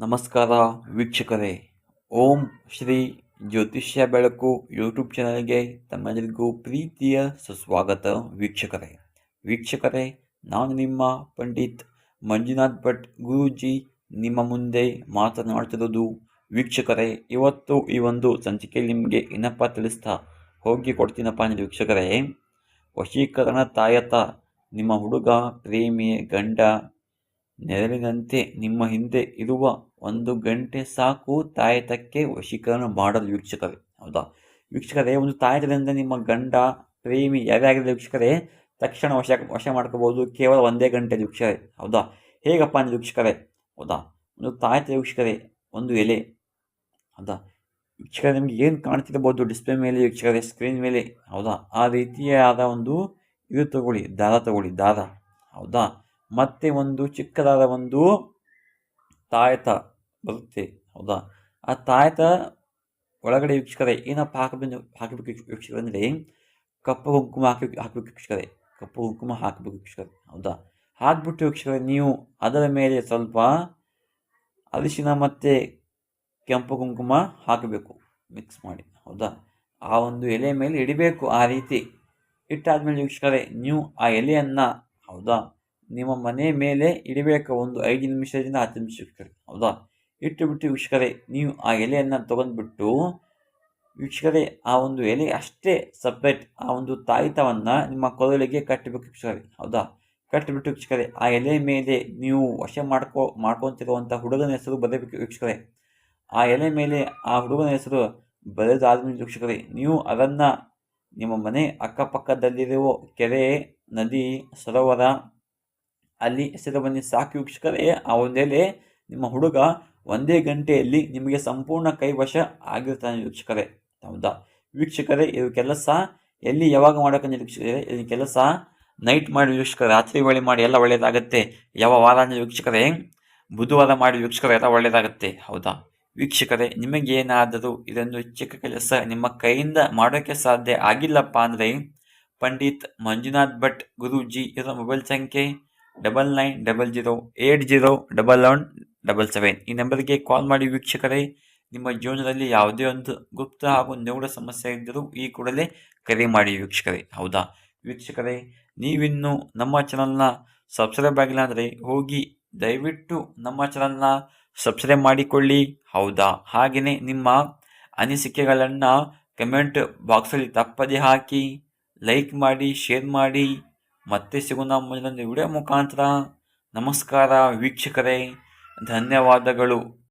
ನಮಸ್ಕಾರ ವೀಕ್ಷಕರೇ. ಓಂ ಶ್ರೀ ಜ್ಯೋತಿಷ್ಯ ಬೆಳಕು ಯೂಟ್ಯೂಬ್ ಚಾನಲ್ಗೆ ತಮ್ಮೆಲ್ಲರಿಗೂ ಪ್ರೀತಿಯ ಸುಸ್ವಾಗತ ವೀಕ್ಷಕರೇ. ವೀಕ್ಷಕರೇ, ನಾನು ನಿಮ್ಮ ಪಂಡಿತ್ ಮಂಜುನಾಥ್ ಭಟ್ ಗುರೂಜಿ. ನಿಮ್ಮ ಮುಂದೆ ಮಾತನಾಡ್ತಿರೋದು ವೀಕ್ಷಕರೇ, ಇವತ್ತು ಈ ಒಂದು ಸಂಚಿಕೆಯಲ್ಲಿ ನಿಮಗೆ ಏನಪ್ಪ ತಿಳಿಸ್ತಾ ಹೋಗಿ ಕೊಡ್ತೀನಪ್ಪ ಅಂದರೆ ವೀಕ್ಷಕರೇ. ವಶೀಕರಣ ತಾಯತ ನಿಮ್ಮ ಹುಡುಗ, ಪ್ರೇಮಿ, ಗಂಡ ನೆರಳಿನಂತೆ ನಿಮ್ಮ ಹಿಂದೆ ಇರುವ ಒಂದು ಗಂಟೆ ಸಾಕು ತಾಯತಕ್ಕೆ ವಶೀಕರಣ ಮಾಡಲು ವೀಕ್ಷಕರೇ. ಹೌದಾ? ವೀಕ್ಷಕರೇ, ಒಂದು ತಾಯತದಿಂದ ನಿಮ್ಮ ಗಂಡ, ಪ್ರೇಮಿ ಯಾವ್ಯಾಗಿರಲಿ ವೀಕ್ಷಕರೇ, ತಕ್ಷಣ ವಶ ವಶ ಮಾಡ್ಕೋಬೋದು ಕೇವಲ ಒಂದೇ ಗಂಟೆ ವೀಕ್ಷಕರೇ. ಹೌದಾ? ಹೇಗಪ್ಪ ಅಂದರೆ ವೀಕ್ಷಕರೇ? ಹೌದಾ? ಒಂದು ತಾಯತ ವೀಕ್ಷಕರೇ, ಒಂದು ಎಲೆ. ಹೌದಾ? ವೀಕ್ಷಕರೇ, ನಿಮಗೆ ಏನು ಕಾಣ್ತಿರ್ಬೋದು ಡಿಸ್ಪ್ಲೇ ಮೇಲೆ ವೀಕ್ಷಕರೇ, ಸ್ಕ್ರೀನ್ ಮೇಲೆ? ಹೌದಾ? ಆ ರೀತಿಯಾದ ಒಂದು ಇದು ತಗೊಳ್ಳಿ, ದಾರ ತಗೊಳ್ಳಿ, ದಾರ. ಹೌದಾ? ಮತ್ತೆ ಒಂದು ಚಿಕ್ಕದಾದ ಒಂದು ತಾಯತ ಬರುತ್ತೆ. ಹೌದಾ? ಆ ತಾಯತ ಒಳಗಡೆ ವೀಕ್ಷಕರೇ, ಏನಪ್ಪ ಹಾಕಬೇಕು ಹಾಕಬೇಕು ವೀಕ್ಷಕರು ಅಂದರೆ, ಕಪ್ಪು ಕುಂಕುಮ ಹಾಕಿ ಹಾಕಬೇಕು ವೀಕ್ಷಕರೇ. ಕಪ್ಪು ಕುಂಕುಮ ಹಾಕಬೇಕು ವೀಕ್ಷಕರೇ. ಹೌದಾ? ಹಾಕ್ಬಿಟ್ಟು ವೀಕ್ಷಕರೇ, ನೀವು ಅದರ ಮೇಲೆ ಸ್ವಲ್ಪ ಅರಿಶಿನ ಮತ್ತು ಕೆಂಪು ಕುಂಕುಮ ಹಾಕಬೇಕು. ಮಿಕ್ಸ್ ಮಾಡಿ. ಹೌದಾ? ಆ ಒಂದು ಎಲೆ ಮೇಲೆ ಇಡಬೇಕು ಆ ರೀತಿ. ಇಟ್ಟಾದ್ಮೇಲೆ ವೀಕ್ಷಕರೇ, ನೀವು ಆ ಎಲೆಯನ್ನು ಹೌದಾ? ನಿಮ್ಮ ಮನೆ ಮೇಲೆ ಇಡಬೇಕು ಒಂದು ಐದು ನಿಮಿಷದಿಂದ ಹತ್ತು ನಿಮಿಷ ಹೌದಾ? ಇಟ್ಟು ಬಿಟ್ಟು ವೀಕ್ಷಕರೇ, ನೀವು ಆ ಎಲೆಯನ್ನು ತೊಗೊಂಡ್ಬಿಟ್ಟು ವೀಕ್ಷಕರೇ, ಆ ಒಂದು ಎಲೆ ಅಷ್ಟೇ ಸಪ್ರೇಟ್ ಆ ಒಂದು ತಾಯಿತವನ್ನು ನಿಮ್ಮ ಕೊರಳಿಗೆ ಕಟ್ಟಬೇಕು ವೀಕ್ಷಕರೇ. ಹೌದಾ? ಕಟ್ಟಿಬಿಟ್ಟು ವೀಕ್ಷಕರೇ, ಆ ಎಲೆ ಮೇಲೆ ನೀವು ವಶ ಮಾಡ್ಕೊ ಮಾಡ್ಕೊತಿರುವಂಥ ಹುಡುಗನ ಹೆಸರು ಬರೆಯಬೇಕು ವೀಕ್ಷಕರೇ. ಆ ಎಲೆ ಮೇಲೆ ಆ ಹುಡುಗನ ಹೆಸರು ಬರೆದಾದ್ಮೇಲೆ ವೀಕ್ಷಕರೇ, ನೀವು ಅದನ್ನು ನಿಮ್ಮ ಮನೆ ಅಕ್ಕಪಕ್ಕದಲ್ಲಿರುವ ಕೆರೆ, ನದಿ, ಸರೋವರ ಅಲ್ಲಿ ಎಸೆದು ಬನ್ನಿ ಸಾಕು ವೀಕ್ಷಕರೇ. ಆ ಒಂದೆಲೆ ನಿಮ್ಮ ಹುಡುಗ ಒಂದೇ ಗಂಟೆಯಲ್ಲಿ ನಿಮಗೆ ಸಂಪೂರ್ಣ ಕೈವಶ ಆಗಿರ್ತಾನೆ ವೀಕ್ಷಕರೇ. ಹೌದಾ? ವೀಕ್ಷಕರೇ, ಇದು ಕೆಲಸ ಎಲ್ಲಿ ಯಾವಾಗ ಮಾಡೋಕೆ ವೀಕ್ಷಕರೇ, ಇದು ಕೆಲಸ ನೈಟ್ ಮಾಡಿ ವೀಕ್ಷಕರೇ, ರಾತ್ರಿ ವೇಳೆ ಮಾಡಿ ಎಲ್ಲ ಒಳ್ಳೆಯದಾಗುತ್ತೆ ಯಾವ ವಾರ ವೀಕ್ಷಕರೇ? ಬುಧವಾರ ಮಾಡಿ ವೀಕ್ಷಕರೇ, ಎಲ್ಲ ಒಳ್ಳೆಯದಾಗುತ್ತೆ ಹೌದಾ? ವೀಕ್ಷಕರೇ ನಿಮಗೇನಾದರೂ ಇದೊಂದು ಚಿಕ್ಕ ಕೆಲಸ ನಿಮ್ಮ ಕೈಯಿಂದ ಮಾಡೋಕ್ಕೆ ಸಾಧ್ಯ ಆಗಿಲ್ಲಪ್ಪ ಅಂದರೆ, ಪಂಡಿತ್ ಮಂಜುನಾಥ್ ಭಟ್ ಗುರೂಜಿ ಇರೋ ಮೊಬೈಲ್ ಸಂಖ್ಯೆ double nine double zero eight zero double one double seven ಈ ನಂಬರ್ಗೆ ಕಾಲ್ ಮಾಡಿ ವೀಕ್ಷಕರೇ, ನಿಮ್ಮ ಜೀವನದಲ್ಲಿ ಯಾವುದೇ ಒಂದು ಗುಪ್ತ ಹಾಗೂ ನಿಗೂಢ ಸಮಸ್ಯೆ ಇದ್ದರೂ ಈ ಕೂಡಲೇ ಕರೆ ಮಾಡಿ ವೀಕ್ಷಕರೇ. ಹೌದಾ? ವೀಕ್ಷಕರೇ, ನೀವಿನ್ನೂ ನಮ್ಮ ಚಾನಲ್ನ ಸಬ್ಸ್ಕ್ರೈಬ್ ಆಗಿಲ್ಲ ಅಂದರೆ ಹೋಗಿ ದಯವಿಟ್ಟು ನಮ್ಮ ಚಾನಲ್ನ ಸಬ್ಸ್ಕ್ರೈಬ್ ಮಾಡಿಕೊಳ್ಳಿ. ಹೌದಾ? ಹಾಗೆಯೇ ನಿಮ್ಮ ಅನಿಸಿಕೆಗಳನ್ನು ಕಮೆಂಟ್ ಬಾಕ್ಸಲ್ಲಿ ತಪ್ಪದೆ ಹಾಕಿ ಲೈಕ್ ಮಾಡಿ ಶೇರ್ ಮಾಡಿ ಮತ್ತೆ ಸಿಗೋಣ ಮುಂದಿನ ವಿಡಿಯೋ ಮುಖಾಂತರ ನಮಸ್ಕಾರ ವೀಕ್ಷಕರೇ ಧನ್ಯವಾದಗಳು.